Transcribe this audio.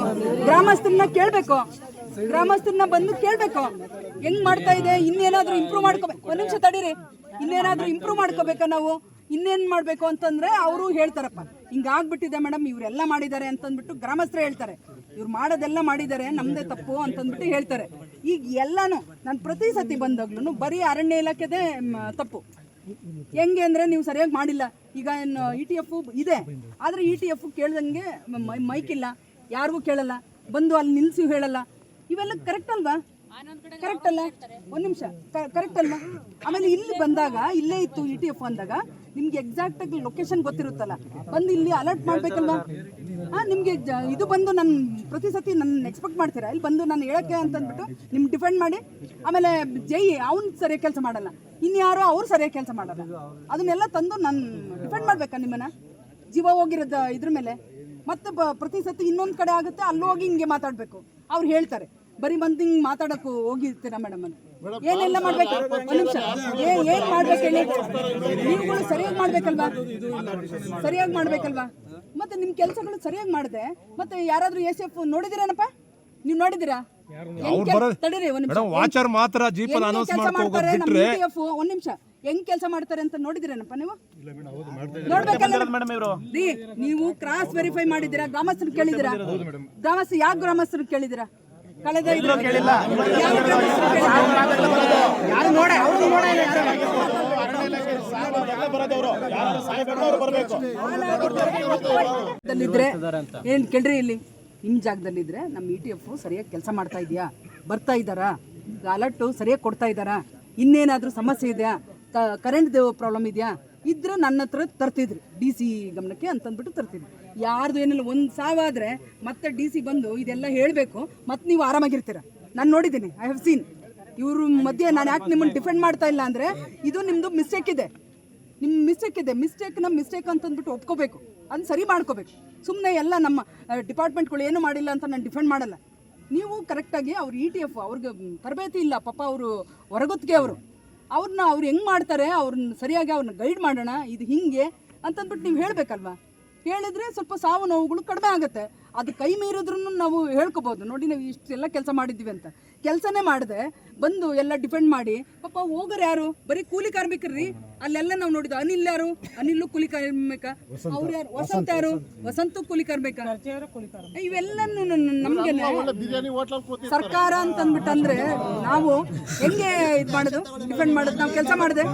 ಮಾಡ್ಬೇಕು ಗ್ರಾಮಸ್ಥರನ್ನ ಕೇಳ್ಬೇಕು. ಗ್ರಾಮಸ್ಥರನ್ನ ಬಂದು ಕೇಳ್ಬೇಕು. ಹೆಂಗ್ ಮಾಡ್ತಾ ಇದೆ? ಇನ್ನೇನಾದ್ರೂ ಇಂಪ್ರೂವ್ ಮಾಡ್ಕೋಬೇಕು ಒಂದ್ ನಿಮಿಷ ತಡೀರಿ. ಇನ್ನೇನಾದ್ರೂ ಇಂಪ್ರೂವ್ ಮಾಡ್ಕೋಬೇಕಾ ನಾವು? ಇನ್ನೇನ್ ಮಾಡ್ಬೇಕು ಅಂತಂದ್ರೆ ಅವರು ಹೇಳ್ತಾರಪ್ಪ. ಹಿಂಗಾಗ್ಬಿಟ್ಟಿದೆ ಮೇಡಮ್, ಇವರೆಲ್ಲ ಮಾಡಿದ್ದಾರೆ ಅಂತಂದ್ಬಿಟ್ಟು ಗ್ರಾಮಸ್ಥರು ಹೇಳ್ತಾರೆ. ಇವ್ರು ಮಾಡೋದೆಲ್ಲ ಮಾಡಿದ್ದಾರೆ, ನಮ್ದೇ ತಪ್ಪು ಅಂತಂದ್ಬಿಟ್ಟು ಹೇಳ್ತಾರೆ. ಈಗ ಎಲ್ಲಾನು, ನಾನು ಪ್ರತಿ ಸತಿ ಬಂದಾಗ್ಲೂ ಬರೀ ಅರಣ್ಯ ಇಲಾಖೆದೇ ತಪ್ಪು. ಹೆಂಗೆ ಅಂದ್ರೆ ನೀವು ಸರಿಯಾಗಿ ಮಾಡಿಲ್ಲ. ಈಗ ಇ ಟಿ ಎಫ್ ಇದೆ. ಆದ್ರೆ ಇ ಟಿ ಎಫ್ ಕೇಳ್ದಂಗೆ ಮೈಕ್ ಇಲ್ಲ. ಯಾರಿಗೂ ಕೇಳಲ್ಲ. ಬಂದು ಅಲ್ಲಿ ನಿಲ್ಸಿ ಹೇಳಲ್ಲ. ಇವೆಲ್ಲ ಕರೆಕ್ಟ್ ಅಲ್ವಾ? ಕರೆಕ್ಟ್ ಅಲ್ಲ? ಒಂದ್ ನಿಮಿಷ. ಕರೆಕ್ಟ್ ಅಲ್ವಾ? ಆಮೇಲೆ ಇಲ್ಲಿ ಬಂದಾಗ, ಇಲ್ಲೇ ಇತ್ತು ಇ ಟಿ ಎಫ್ ಅಂದಾಗ, ನಿಮ್ಗೆ ಎಕ್ಸಾಕ್ಟ್ ಆಗಿ ಲೊಕೇಶನ್ ಗೊತ್ತಿರುತ್ತಲ್ಲ. ಬಂದು ಇಲ್ಲಿ ಅಲರ್ಟ್ ಮಾಡ್ಬೇಕಲ್ವಾ? ಹಾ, ನಿಮ್ಗೆ ಇದು ಬಂದು ನನ್ನ ಪ್ರತಿ ಸತಿ ನನ್ನ ಎಕ್ಸ್ಪೆಕ್ಟ್ ಮಾಡ್ತೀರಾ? ಇಲ್ಲಿ ಬಂದು ನಾನು ಹೇಳಕ್ಕೆ ಅಂತ ಅಂದ್ಬಿಟ್ಟು ನಿಮ್ ಡಿಫೆಂಡ್ ಮಾಡಿ, ಆಮೇಲೆ ಜೈ ಅವ್ನು ಸರಿಯಾಗಿ ಕೆಲಸ ಮಾಡಲ್ಲ. ಇನ್ಯಾರೋ ಅವ್ರು ಸರಿಯಾಗಿ ಕೆಲಸ ಮಾಡಲ್ಲ. ಅದನ್ನೆಲ್ಲ ತಂದು ನಾನು ಡಿಫೆಂಡ್ ಮಾಡ್ಬೇಕಾ ನಿಮ್ಮನ್ನ? ಜೀವ ಹೋಗಿರೋದು ಇದ್ರ ಮೇಲೆ? ಮತ್ತೆ ಬ- ಪ್ರತಿ ಸತಿ ಇನ್ನೊಂದ್ ಕಡೆ ಆಗುತ್ತೆ ಅಲ್ಲಿ ಹೋಗಿ ಹಿಂಗೆ ಮಾತಾಡ್ಬೇಕು. ಅವ್ರು ಹೇಳ್ತಾರೆ ಬರೀ ಬಂದು ಹಿಂಗ್ ಮಾತಾಡಕ್ ಹೋಗಿರ್ತೀರಾ ಮೇಡಮ್ ಅಂತ. ಏನೆಲ್ಲ ಮಾಡ್ಬೇಕು? ಒಂದ್ ನಿಮಿಷ. ಏ ಏನ್ ಮಾಡ್ಬೇಕು ಹೇಳಿ? ನೀವುಗಳು ಸರಿಯಾಗಿ ಮಾಡ್ಬೇಕಲ್ವಾ? ಸರಿಯಾಗಿ ಮಾಡ್ಬೇಕಲ್ವಾ? ಮತ್ತೆ ನಿಮ್ ಕೆಲಸಗಳು ಸರಿಯಾಗಿ ಮಾಡಿದೆ ಮತ್ತೆ ಯಾರಾದ್ರೂ ಎಸ್ ಎಫ್ ನೋಡಿದಿರೇನಪ್ಪ? ನೀವು ನೋಡಿದಿರಾ? ತಡೀರಿ ಒಂದ್ ನಿಮಿಷ. ಒಂದ್ ನಿಮಿಷ. ಹೆಂಗ್ ಕೆಲಸ ಮಾಡ್ತಾರೆ ಅಂತ ನೋಡಿದಿರೇನಪ್ಪ ನೀವು? ನೋಡ್ಬೇಕಲ್ಲ ನೀವು ಕ್ರಾಸ್ ವೆರಿಫೈ ಮಾಡಿದಿರಾ ಗ್ರಾಮಸ್ಥರು ಕೇಳಿದಿರಾ ಗ್ರಾಮಸ್ಥರು ಯಾವ ಗ್ರಾಮಸ್ಥರು ಕೇಳಿದಿರಾ ಕಳೆದ ಏನ್ ಕೇಳ್ರಿ ಇಲ್ಲಿ? ನಿಮ್ ಜಾಗದಲ್ಲಿದ್ರೆ ನಮ್ಮ ಇ ಟಿ ಎಫ್ ಸರಿಯಾಗಿ ಕೆಲಸ ಮಾಡ್ತಾ ಇದೆಯಾ? ಬರ್ತಾ ಇದ್ದಾರಾ? ಅಲರ್ಟ್ ಸರಿಯಾಗಿ ಕೊಡ್ತಾ ಇದ್ದಾರಾ? ಇನ್ನೇನಾದ್ರೂ ಸಮಸ್ಯೆ ಇದೆಯಾ? ಕರೆಂಟ್ ಪ್ರಾಬ್ಲಮ್ ಇದೆಯಾ? ಇದ್ರೆ ನನ್ನ ಹತ್ರ ತರ್ತಿದ್ರು. ಡಿ ಸಿ ಗಮನಕ್ಕೆ ಅಂತಂದ್ಬಿಟ್ಟು ತರ್ತಿದ್ರು. ಯಾರ್ದು ಏನಿಲ್ಲ, ಒಂದು ಸಾವಾದರೆ ಮತ್ತೆ ಡಿ ಸಿ ಬಂದು ಇದೆಲ್ಲ ಹೇಳಬೇಕು ಮತ್ತೆ ನೀವು ಆರಾಮಾಗಿರ್ತೀರ. ನಾನು ನೋಡಿದ್ದೀನಿ ಐ ಹ್ಯಾವ್ ಸೀನ್ ಇವ್ರ ಮಧ್ಯೆ ನಾನು ಯಾಕೆ ನಿಮ್ಮನ್ನು ಡಿಫೆಂಡ್ ಮಾಡ್ತಾ ಇಲ್ಲ ಅಂದ್ರೆ, ಇದು ನಿಮ್ಮದು ಮಿಸ್ಟೇಕ್ ಇದೆ. ನಿಮ್ಮ ಮಿಸ್ಟೇಕ್ ಇದೆ. ಮಿಸ್ಟೇಕ್ನ ಮಿಸ್ಟೇಕ್ ಅಂತಂದ್ಬಿಟ್ಟು ಒಪ್ಕೋಬೇಕು. ಅದನ್ನ ಸರಿ ಮಾಡ್ಕೋಬೇಕು. ಸುಮ್ಮನೆ ಎಲ್ಲ ನಮ್ಮ ಡಿಪಾರ್ಟ್ಮೆಂಟ್ಗಳು ಏನು ಮಾಡಿಲ್ಲ ಅಂತ ನಾನು ಡಿಫೆಂಡ್ ಮಾಡಲ್ಲ. ನೀವು ಕರೆಕ್ಟಾಗಿ ಅವ್ರು ಇ ಟಿ ಎಫ್ ಅವ್ರಿಗೆ ತರಬೇತಿ ಇಲ್ಲ. ಪಾಪ ಅವರು ಹೊರಗೊತ್ತಿಗೆ ಅವರು. ಅವ್ರನ್ನ ಅವ್ರು ಹೆಂಗೆ ಮಾಡ್ತಾರೆ ಅವ್ರನ್ನ ಸರಿಯಾಗಿ ಅವ್ರನ್ನ ಗೈಡ್ ಮಾಡೋಣ, ಇದು ಹಿಂಗೆ ಅಂತಂದ್ಬಿಟ್ಟು ನೀವು ಹೇಳಬೇಕಲ್ವಾ? ಹೇಳಿದ್ರೆ ಸ್ವಲ್ಪ ಸಾವು ನೋವುಗಳು ಕಡಿಮೆ ಆಗುತ್ತೆ. ಅದು ಕೈ ಮೀರಿದ್ರು ನಾವು ಹೇಳ್ಕೊಬೋದು. ನೋಡಿ ನಾವು ಇಷ್ಟೆಲ್ಲ ಕೆಲಸ ಮಾಡಿದ್ದೀವಿ ಅಂತ. ಕೆಲಸನೇ ಮಾಡಿದೆ. ಬಂದು ಎಲ್ಲ ಡಿಪೆಂಡ್ ಮಾಡಿ. ಪಾಪ ಹೋಗೋರು ಯಾರು? ಬರೀ ಕೂಲಿ ಕಾರ್ಮಿಕರ್ರಿ. ಅಲ್ಲೆಲ್ಲ ನಾವು ನೋಡಿದ್ವಿ ಅನಿಲ್ ಯಾರು? ಅನಿಲ್ ಕೂಲಿ ಕಾರ್ಮಿಕ. ಅವ್ರು ಯಾರು? ವಸಂತ. ಯಾರು? ವಸಂತ ಕೂಲಿ ಕಾರ್ಮಿಕ. ಇವೆಲ್ಲ ನಮ್ಗೆ ಸರ್ಕಾರ ಅಂದ್ರೆ ನಾವು ಹೆಂಗೆ ಇದು ಮಾಡೋದು? ಡಿಪೆಂಡ್ ಮಾಡೋದು? ನಾವು ಕೆಲಸ ಮಾಡಿದೆ.